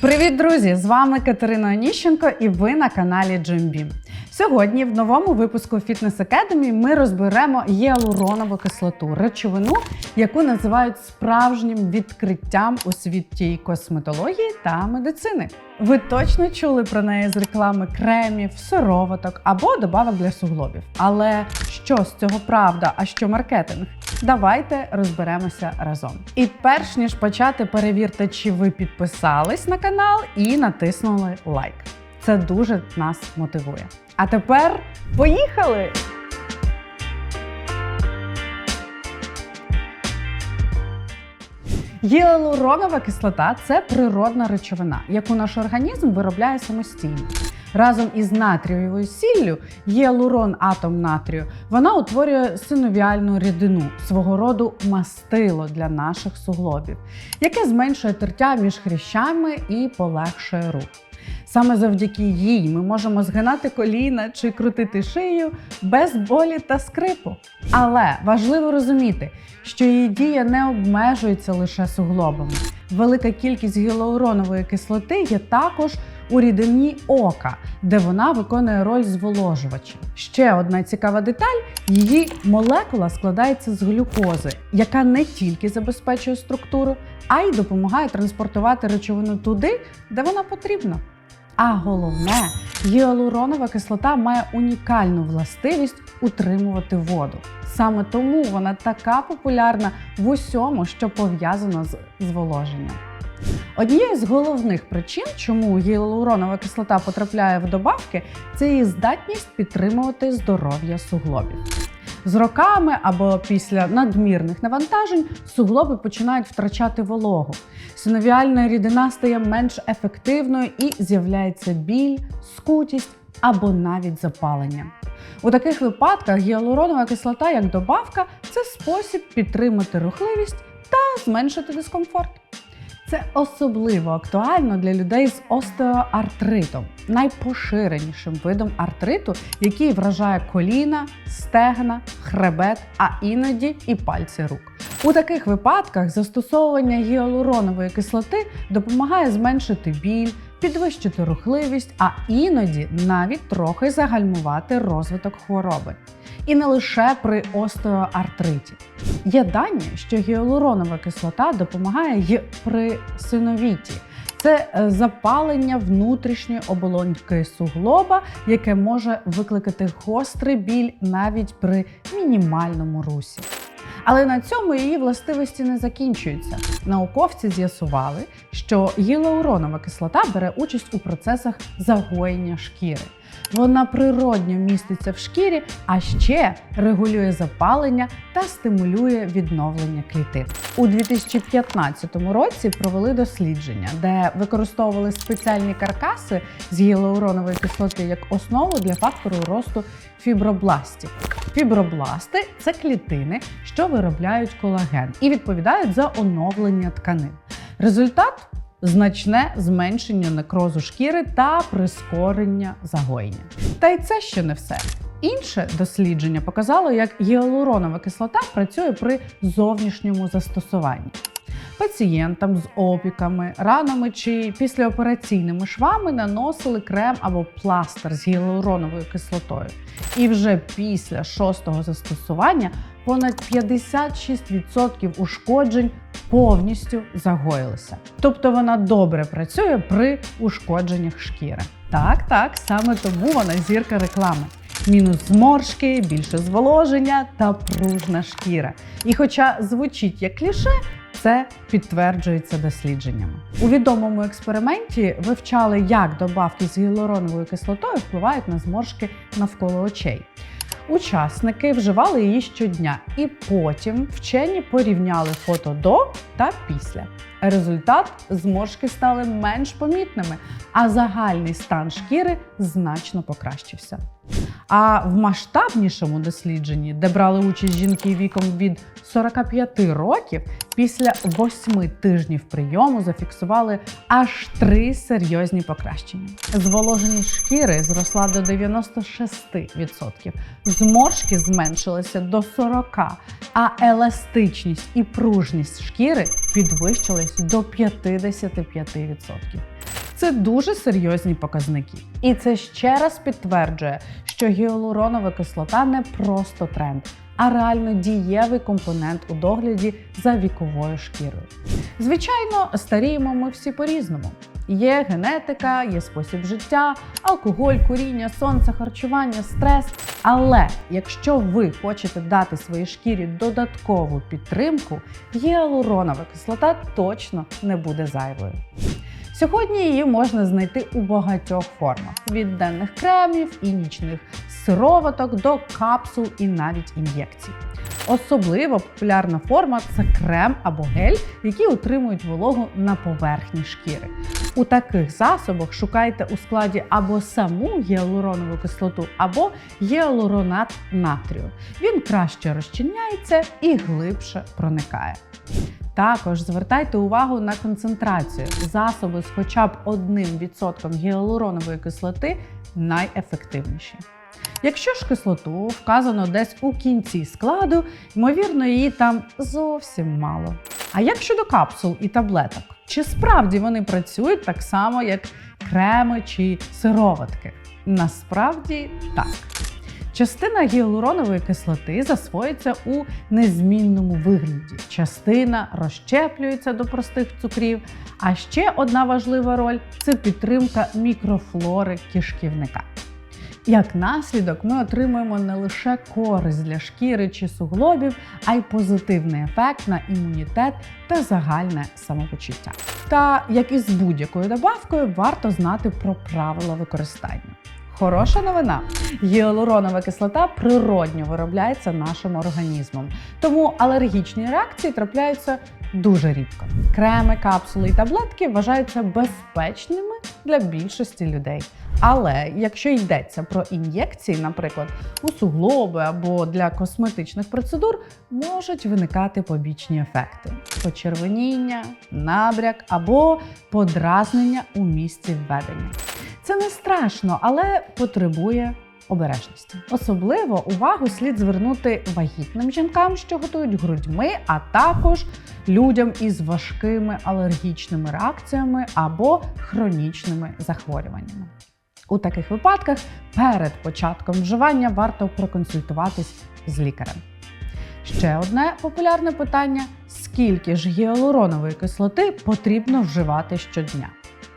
Привіт, друзі! З вами Катерина Оніщенко і ви на каналі Джимбі. Сьогодні в новому випуску Fitness Academy ми розберемо гіалуронову кислоту, речовину, яку називають справжнім відкриттям у світі косметології та медицини. Ви точно чули про неї з реклами кремів, сироваток або добавок для суглобів. Але що з цього правда, а що маркетинг? Давайте розберемося разом. І перш ніж почати, перевірте, чи ви підписались на канал і натиснули лайк. Це дуже нас мотивує. А тепер поїхали! Гіалуронова кислота це природна речовина, яку наш організм виробляє самостійно. Разом із натрієвою сіллю гіалурон атом натрію вона утворює синовіальну рідину, свого роду мастило для наших суглобів, яке зменшує тертя між хрящами і полегшує рух. Саме завдяки їй ми можемо згинати коліна чи крутити шию без болі та скрипу. Але важливо розуміти, що її дія не обмежується лише суглобами. Велика кількість гіалуронової кислоти є також у рідині ока, де вона виконує роль зволожувача. Ще одна цікава деталь: її молекула складається з глюкози, яка не тільки забезпечує структуру, а й допомагає транспортувати речовину туди, де вона потрібна. А головне, гіалуронова кислота має унікальну властивість утримувати воду. Саме тому вона така популярна в усьому, що пов'язано з зволоженням. Однією з головних причин, чому гіалуронова кислота потрапляє в добавки, це її здатність підтримувати здоров'я суглобів. З роками або після надмірних навантажень суглоби починають втрачати вологу. Синовіальна рідина стає менш ефективною і з'являється біль, скутість або навіть запалення. У таких випадках гіалуронова кислота як добавка це спосіб підтримати рухливість та зменшити дискомфорт. Це особливо актуально для людей з остеоартритом, найпоширенішим видом артриту, який вражає коліна, стегна, хребет, а іноді і пальці рук. У таких випадках застосовування гіалуронової кислоти допомагає зменшити біль, підвищити рухливість, а іноді навіть трохи загальмувати розвиток хвороби. І не лише при остеоартриті. Є дані, що гіалуронова кислота допомагає й при синовіті. Це е, запалення внутрішньої оболоньки суглоба, яке може викликати гострий біль навіть при мінімальному русі. Але на цьому її властивості не закінчуються. Науковці з'ясували, що гіалуронова кислота бере участь у процесах загоєння шкіри. Вона природньо міститься в шкірі, а ще регулює запалення та стимулює відновлення клітин. У 2015 році провели дослідження, де використовували спеціальні каркаси з гіалуронової кислоти як основу для фактору росту фібробластів. Фібробласти це клітини, що виробляють колаген і відповідають за оновлення тканин. Результат значне зменшення некрозу шкіри та прискорення загоєння. Та й це ще не все. Інше дослідження показало, як гіалуронова кислота працює при зовнішньому застосуванні. Пацієнтам з опіками, ранами чи післяопераційними швами наносили крем або пластир з гіалуроновою кислотою. І вже після шостого застосування понад 56% ушкоджень повністю загоїлися. Тобто вона добре працює при ушкодженнях шкіри. Так, так, саме тому вона зірка реклами. Мінус зморшки, більше зволоження та пружна шкіра. І хоча звучить як кліше, це підтверджується дослідженнями. У відомому експерименті вивчали, як добавки з гіалуроновою кислотою впливають на зморшки навколо очей. Учасники вживали її щодня, і потім вчені порівняли фото до та після. Результат зморшки стали менш помітними, а загальний стан шкіри значно покращився. А в масштабнішому дослідженні, де брали участь жінки віком від 45 років, після 8 тижнів прийому зафіксували аж три серйозні покращення. Зволоженість шкіри зросла до 96%, зморшки зменшилися до 40%, а еластичність і пружність шкіри підвищились до 55%. Це дуже серйозні показники. І це ще раз підтверджує, що гіалуронова кислота не просто тренд, а реально дієвий компонент у догляді за віковою шкірою. Звичайно, старіємо ми всі по-різному. Є генетика, є спосіб життя, алкоголь, куріння, сонце, харчування, стрес. Але якщо ви хочете дати своїй шкірі додаткову підтримку, гіалуронова кислота точно не буде зайвою. Сьогодні її можна знайти у багатьох формах: від денних кремів і нічних сироваток до капсул і навіть ін'єкцій. Особливо популярна форма це крем або гель, які утримують вологу на поверхні шкіри. У таких засобах шукайте у складі або саму гіалуронову кислоту, або гіалуронат натрію. Він краще розчиняється і глибше проникає. Також звертайте увагу на концентрацію. Засоби з хоча б 1% гіалуронової кислоти найефективніші. Якщо ж кислоту вказано десь у кінці складу, ймовірно, її там зовсім мало. А як щодо капсул і таблеток? Чи справді вони працюють так само, як креми чи сироватки? Насправді так. Частина гіалуронової кислоти засвоюється у незмінному вигляді. Частина розщеплюється до простих цукрів. А ще одна важлива роль це підтримка мікрофлори кишківника. Як наслідок, ми отримуємо не лише користь для шкіри чи суглобів, а й позитивний ефект на імунітет та загальне самопочуття. Та як і з будь-якою добавкою, варто знати про правила використання. Хороша новина. Гіалуронова кислота природньо виробляється нашим організмом, тому алергічні реакції трапляються дуже рідко. Креми, капсули і таблетки вважаються безпечними для більшості людей. Але якщо йдеться про ін'єкції, наприклад, у суглоби або для косметичних процедур, можуть виникати побічні ефекти: почервоніння, набряк або подразнення у місці введення. Це не страшно, але потребує обережності. Особливо увагу слід звернути вагітним жінкам, що готують грудьми, а також людям із важкими алергічними реакціями або хронічними захворюваннями. У таких випадках перед початком вживання варто проконсультуватись з лікарем. Ще одне популярне питання: скільки ж гіалуронової кислоти потрібно вживати щодня?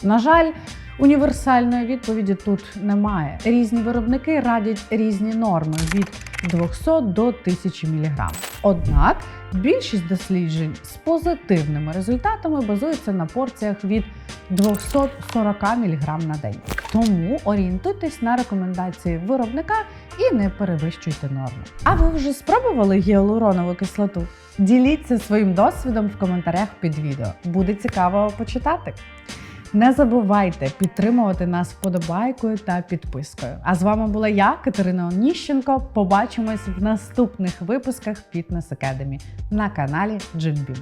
На жаль, універсальної відповіді тут немає. Різні виробники радять різні норми від 200 до 1000 мг. Однак більшість досліджень з позитивними результатами базуються на порціях від 240 мг на день. Тому орієнтуйтесь на рекомендації виробника і не перевищуйте норму. А ви вже спробували гіалуронову кислоту? Діліться своїм досвідом в коментарях під відео. Буде цікаво почитати. Не забувайте підтримувати нас вподобайкою та підпискою. А з вами була я, Катерина Оніщенко. Побачимось в наступних випусках Fitness Academy на каналі Джимбім.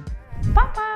Па-па!